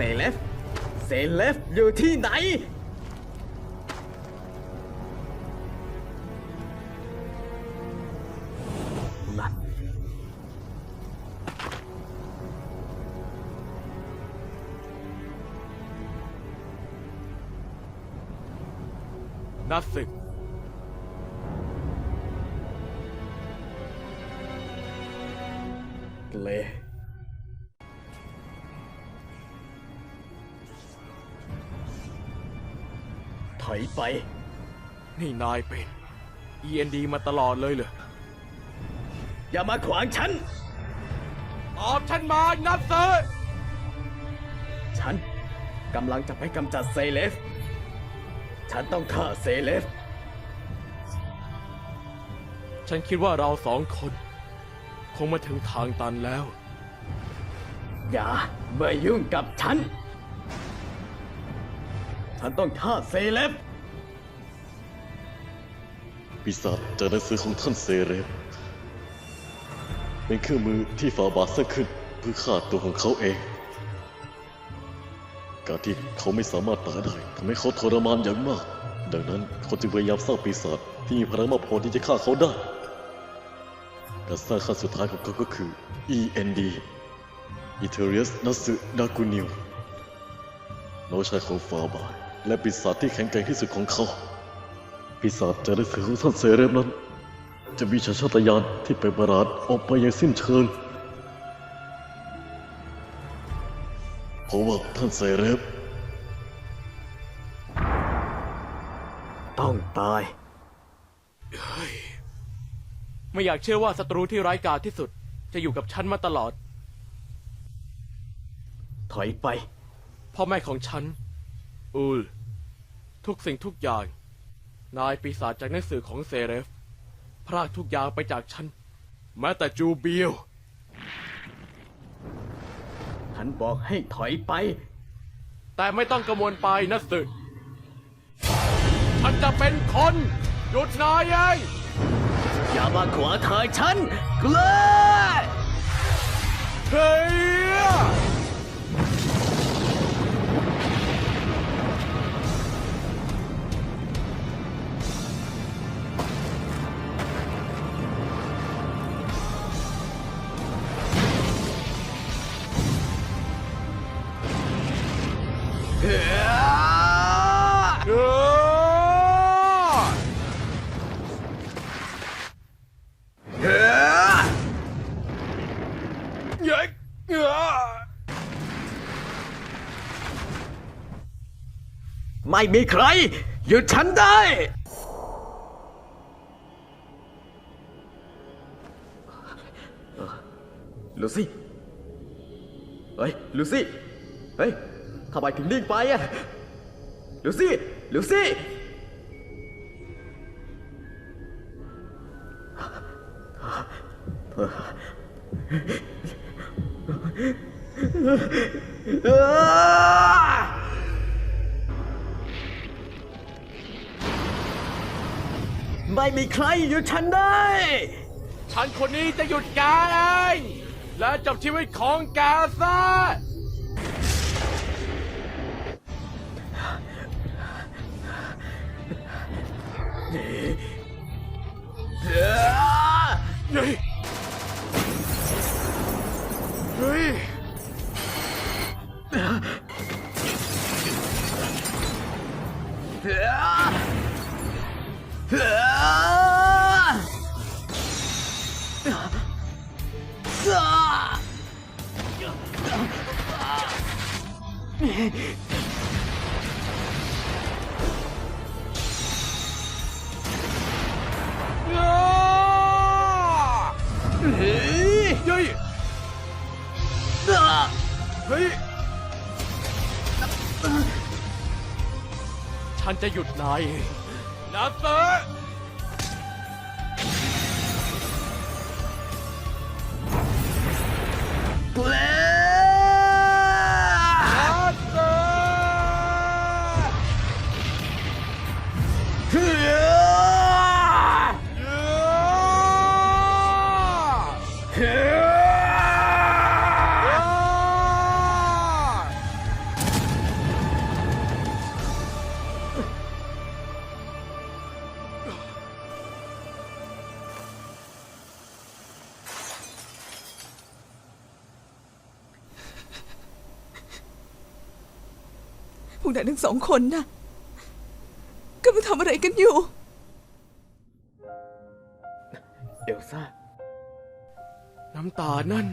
เซเลฟเซเลฟอยู่ที่ไหน นั่นนักศึกเล อยไป นี่นายเป็น END มาตลอดเลยเหรอ อย่ามาขวางฉัน ตอบฉันมานัดเซอร์ฉันกำลังจะไปกำจัดเซเลฟ ฉันต้องฆ่าเซเลฟ ฉันคิดว่าเราสองคน คงมาถึงทางตันแล้ว อย่ามายุ่งกับฉัน ฉันต้องฆ่าเซเลฟปีศาจจากหนังสือของท่านเซเรฟเป็นเครื่องมือที่ฝาบาสร้างขึ้นเพื่อฆ่าตัวของเขาเอง การที่เขาไม่สามารถตายได้ทำให้เขาทรมานอย่างมาก ดังนั้นเขาจึงพยายามสร้างปีศาจที่มีพลังมากพอที่จะฆ่าเขาได้การสร้างขั้นสุดท้ายของเขาก็คือ END Eterius Nasu Naguniu น้องชายของฟาบาท และปีศาจที่แข็งแกร่งที่สุดของเขา ปีศาจจากหนังสือของท่านเซเรมนั้น จะมีชาชาตญาณที่เป็นประหลาดออกไปอย่างสิ้นเชิงเพราะว่าท่านเซเรมต้องตาย ไม่อยากเชื่อว่าศัตรูที่ร้ายกาจที่สุด จะอยู่กับฉันมาตลอด ถอยไป พ่อแม่ของฉัน อูล ทุกสิ่งทุกอย่าง นายปีศาจจากหนังสือของเซเรฟ พรากทุกอย่างไปจากฉัน แม้แต่จูเบียว ฉันบอกให้ถอยไป แต่ไม่ต้องกังวลไปนะสึกฉันจะเป็นคน หยุดนายเองอย่ามาขวางทางฉันกเลยเฮ้ย ไม่มีใคร หยุดฉันได้ ลูซี่ เฮ้ย ลูซี่ เฮ้ยทำไมถึงนิ่งไปอะลูซี่ ลูซี่ ไม่มีใครหยุดฉันได้ ฉันคนนี้จะหยุดแกเองและจบชีวิตของแกซะ เฮ้ยเฮ้ยเฮ้ย ฉันจะหยุดนายเองนะเซอร์เวกนายทั้งสองคนนะกำลังทำอะไรกันอยู่ เอลซ่า น้ำตานั่น